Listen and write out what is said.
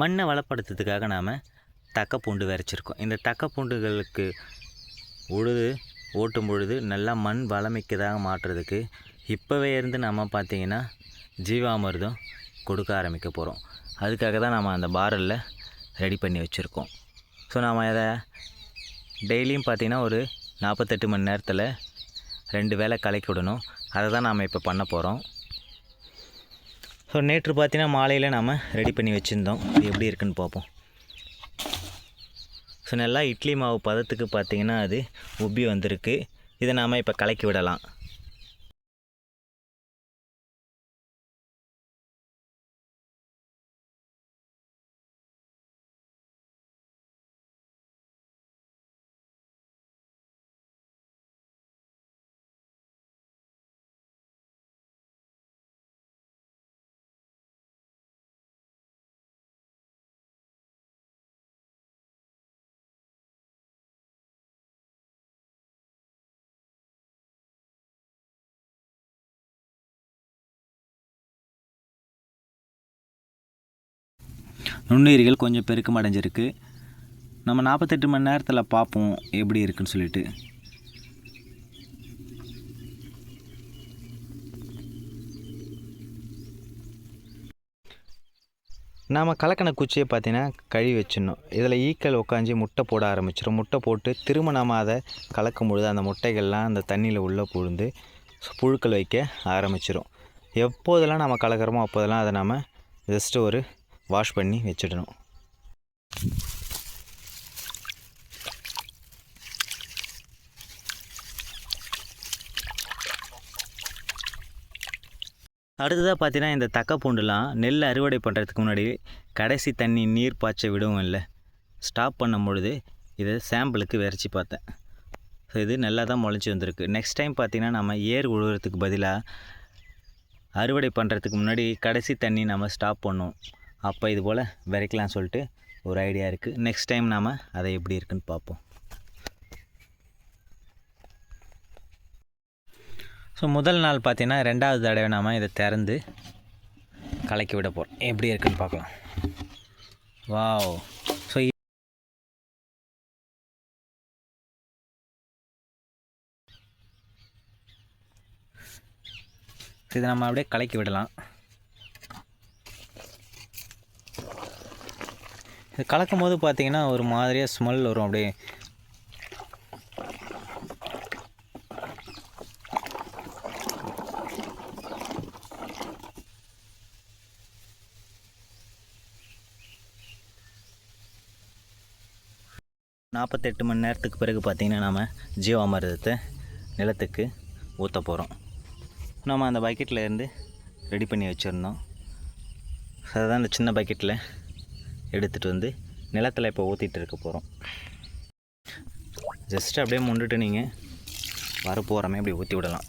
மண்ணை வளப்படுத்துறதுக்காக நாம் தக்க பூண்டு விரைச்சிருக்கோம் இந்த தக்க பூண்டுகளுக்கு உழுது ஓட்டும் பொழுது நல்லா மண் வளமிக்கதாக மாற்றுறதுக்கு இப்போவே இருந்து நம்ம பார்த்திங்கன்னா ஜீவாமிர்தம் கொடுக்க ஆரம்பிக்க போகிறோம் அதுக்காக தான் நம்ம அந்த பாரலில் ரெடி பண்ணி வச்சுருக்கோம். ஸோ நாம் அதை டெய்லியும் பார்த்திங்கன்னா ஒரு நாற்பத்தெட்டு மணி நேரத்தில் ரெண்டு வேளை கலக்கி விடணும். அதை தான் நாம் இப்போ பண்ண போகிறோம் ஸோ நேற்று பார்த்தீங்கன்னா மாலையில் நாம் ரெடி பண்ணி வச்சுருந்தோம். இது எப்படி இருக்குன்னு பார்ப்போம். ஸோ நல்லா இட்லி மாவு பதத்துக்கு பார்த்தீங்கன்னா அது உப்பி வந்திருக்கு. இதை நாம் இப்போ கலக்கி விடலாம். நுண்ணுயிர்கள் கொஞ்சம் பெருக்கம் அடைஞ்சிருக்கு நம்ம நாற்பத்தெட்டு மணி நேரத்தில் பார்ப்போம் எப்படி இருக்குன்னு சொல்லிட்டு. நாம் கலக்கின குச்சியை பார்த்தீங்கன்னா கழுவி வச்சிடணும். இதில் ஈக்கள் உட்காந்து முட்டை போட ஆரம்பிச்சிடும் முட்டை போட்டு திரும்ப நாம் அதை கலக்கும் பொழுது அந்த முட்டைகள்லாம் அந்த தண்ணியில் உள்ளே புழுந்து புழுக்கள் வைக்க ஆரம்பிச்சிடும் எப்போதெல்லாம் நம்ம கலக்கிறோமோ அப்போதெல்லாம் அதை நாம் ஜஸ்ட்டு ஒரு வாஷ் பண்ணி வச்சிடணும். அடுத்ததாக பார்த்தீங்கன்னா இந்த தக்க பூண்டுலாம் நெல் அறுவடை பண்ணுறதுக்கு முன்னாடி கடைசி தண்ணி நீர் பாய்ச்ச விடவும் இல்லை. ஸ்டாப் பண்ணும் பொழுது இதை சாம்பிளுக்கு விரைச்சி பார்த்தேன். ஸோ இது நல்லா தான் முளைச்சி வந்திருக்கு. நெக்ஸ்ட் டைம் பார்த்தீங்கன்னா நம்ம ஏர் உழுவுறதுக்கு பதிலாக அறுவடை பண்ணுறதுக்கு முன்னாடி கடைசி தண்ணி நம்ம ஸ்டாப் பண்ணோம் அப்போ இது போல் விரைக்கலாம் சொல்லிட்டு ஒரு ஐடியா இருக்குது நெக்ஸ்ட் டைம் நாம் அதை எப்படி இருக்குன்னு பார்ப்போம். ஸோ முதல் நாள் பார்த்தீங்கன்னா ரெண்டாவது தடவை நாம் இதை திறந்து கலக்கி விட போகிறோம் எப்படி இருக்குன்னு பார்க்கலாம். வாவ் ஸோ இதை நம்ம அப்படியே கலக்கி விடலாம். இது கலக்கும் போது பார்த்தீங்கன்னா ஒரு மாதிரியாக ஸ்மெல் வரும் அப்படியே. நாற்பத்தெட்டு மணி நேரத்துக்கு பிறகு பார்த்திங்கன்னா நாம் ஜீவாமிரதத்தை நிலத்துக்கு ஊற்ற போகிறோம் நம்ம அந்த பக்கெட்டில் இருந்து ரெடி பண்ணி வச்சுருந்தோம் அதுதான் அந்த சின்ன பக்கெட்டில் எடுத்துகிட்டு வந்து நிலத்தில் இப்போ ஊற்றிட்டு இருக்க போகிறோம் ஜஸ்ட் அப்படியே முண்டுட்டு நீங்கள் வரப்போகிறமே அப்படி ஊற்றி விடலாம்.